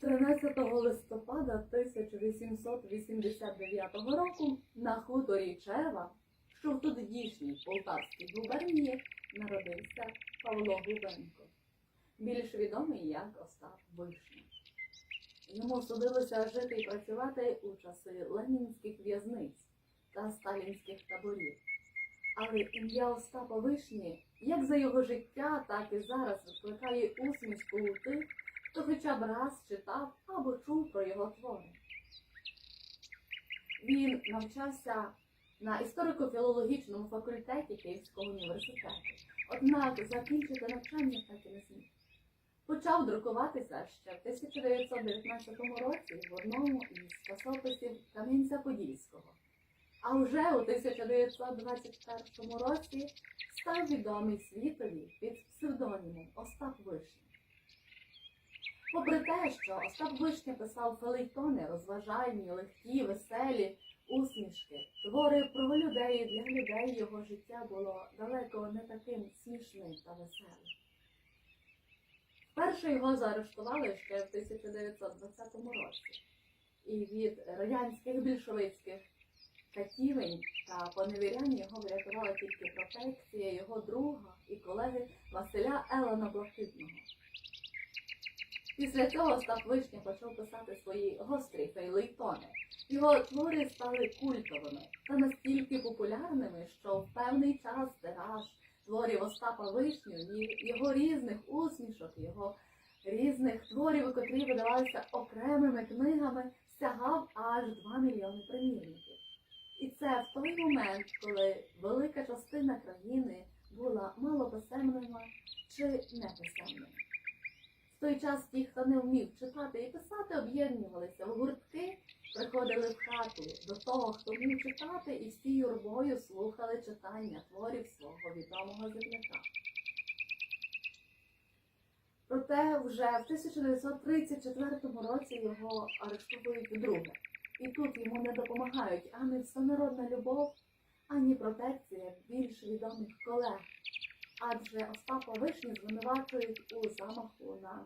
13 листопада 1889 року на хуторі Черва, що в тодішній Полтавській губернії, народився Павло Губенко, більш відомий як Остап Вишня. Йому судилося жити і працювати у часи ленінських в'язниць та сталінських таборів. Але ім'я Остапа Вишні, як за його життя, так і зараз викликає усмішку у тих, хто хоча б раз читав або чув про його твори. Він навчався на історико-філологічному факультеті Київського університету, однак закінчити навчання так і не зміг. Почав друкуватися ще в 1919 році в одному із часописів Кам'янця-Подільського. А вже у 1921 році став відомий світові під псевдонімом Остап Вишня. Попри те, що Остап Вишня писав фелейтони, розважальні, легкі, веселі, усмішки, твори про людей для людей його життя було далеко не таким смішним та веселим. Вперше його заарештували ще в 1920 році, і від радянських більшовицьких катівень та поневіряння його врятувала тільки протекція його друга і колеги Василя Елена Блакитного. Після цього Остап Вишня почав писати свої гострі фейлейтони. Його твори стали культовими та настільки популярними, що в певний час тираж творів Остапа Вишню, і його різних усмішок, його різних творів, котрі видавалися окремими книгами, сягав аж 2 мільйони примірників. І це в той момент, коли велика частина країни була малописемними чи неписемними. Той час ті, хто не вмів читати і писати, об'єднувалися в гуртки, приходили в хату до того, хто вмів читати, і всі юрбою слухали читання творів свого відомого земляка. Проте вже в 1934 році його арештовують вдруге. І тут йому не допомагають ані всенародна любов, ані протекція більш відомих колег. Адже Остапа Вишні звинувачують у замаху на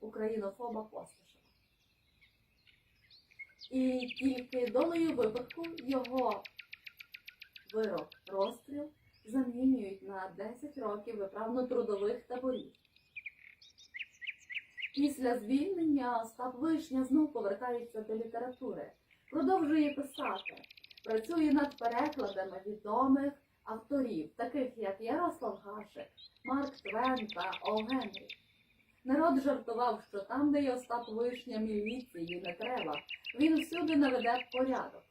українофоба Постишева. І тільки долею випадку його вирок розстріл замінюють на 10 років виправно-трудових таборів. Після звільнення Остап Вишня знов повертається до літератури, продовжує писати, працює над перекладами відомих авторів, таких як Ярослав Гашек, Марк Твен та О. Генрі. Народ жартував, що там, де є Остап Вишня, міліції не треба, він всюди наведе порядок.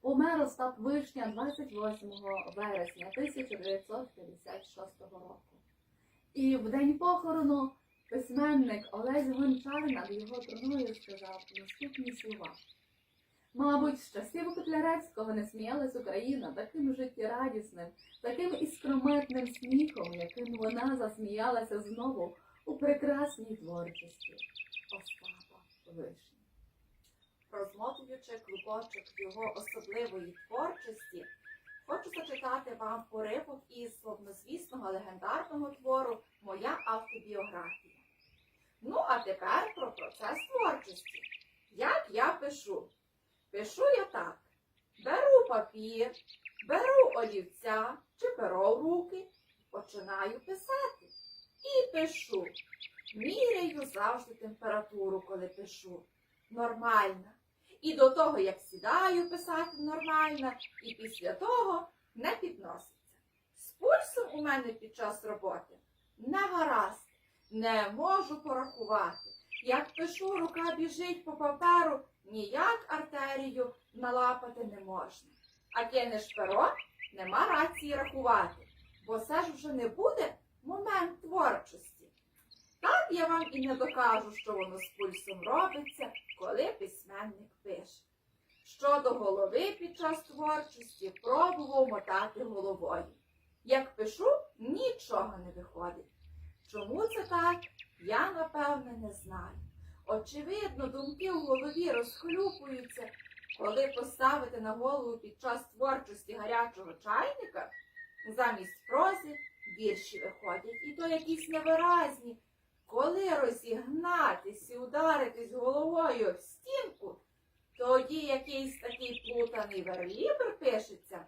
Помер Остап Вишня 28 вересня 1956 року. І в день похорону письменник Олесь Гончар над його труною сказав наступні слова. Мабуть, з часів Котляревського не сміялась Україна таким життєрадісним, таким іскрометним сміхом, яким вона засміялася знову у прекрасній творчості Остапа Вишні. розмотуючи клубочок його особливої творчості, хочу зачитати вам уривок із славнозвісного легендарного твору Моя автобіографія. Ну, а тепер про процес творчості. Як я пишу? Пишу я так: беру папір, беру олівця чи перо в руки, починаю писати. І пишу. Міряю завжди температуру, коли пишу. Нормальна. І до того, як сідаю писати нормально, і після того не підноситься. З пульсом у мене під час роботи не гаразд, не можу порахувати. Як пишу, рука біжить по паперу, ніяк артерію налапати не можна. А кинеш перо, нема рації рахувати, бо це ж вже не буде момент творчості. Так я вам і не докажу, що воно з пульсом робиться, коли письменник пише. Щодо голови під час творчості пробував мотати головою. Як пишу, нічого не виходить. Чому це так, я напевне не знаю. Очевидно, думки в голові розхлюпуються, коли поставити на голову під час творчості гарячого чайника, замість прози вірші виходять, і то якісь невиразні. Коли розігнатися у ударитись головою в стінку, тоді якийсь такий плутаний верлібр пишеться,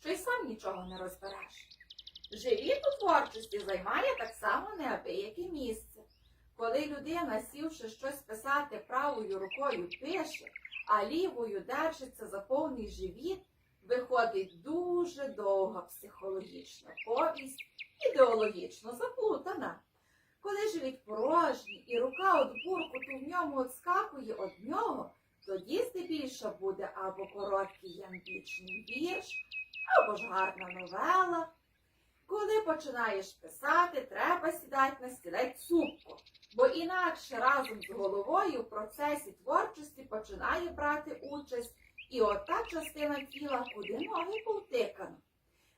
що й сам нічого не розбереш. Живіт у творчості займає так само неабияке місце. Коли людина, сівши щось писати правою рукою, пише, а лівою держиться за повний живіт, виходить дуже довга психологічна повість, ідеологічно заплутана. Коли живіт порожній і рука від буркуту в ньому отскакує від нього, тоді здебільша буде або короткий ямбічний вірш, або ж гарна новела. Коли починаєш писати, треба сідати на стілець цупко, бо інакше разом з головою в процесі творчості починає брати участь і ота частина тіла, куди ноги повтикано.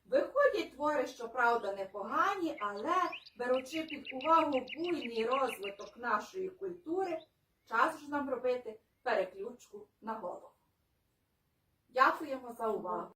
Виходять твори, щоправда, непогані, але, беручи під увагу буйний розвиток нашої культури, час ж нам робити переключку на голову. Дякуємо за увагу.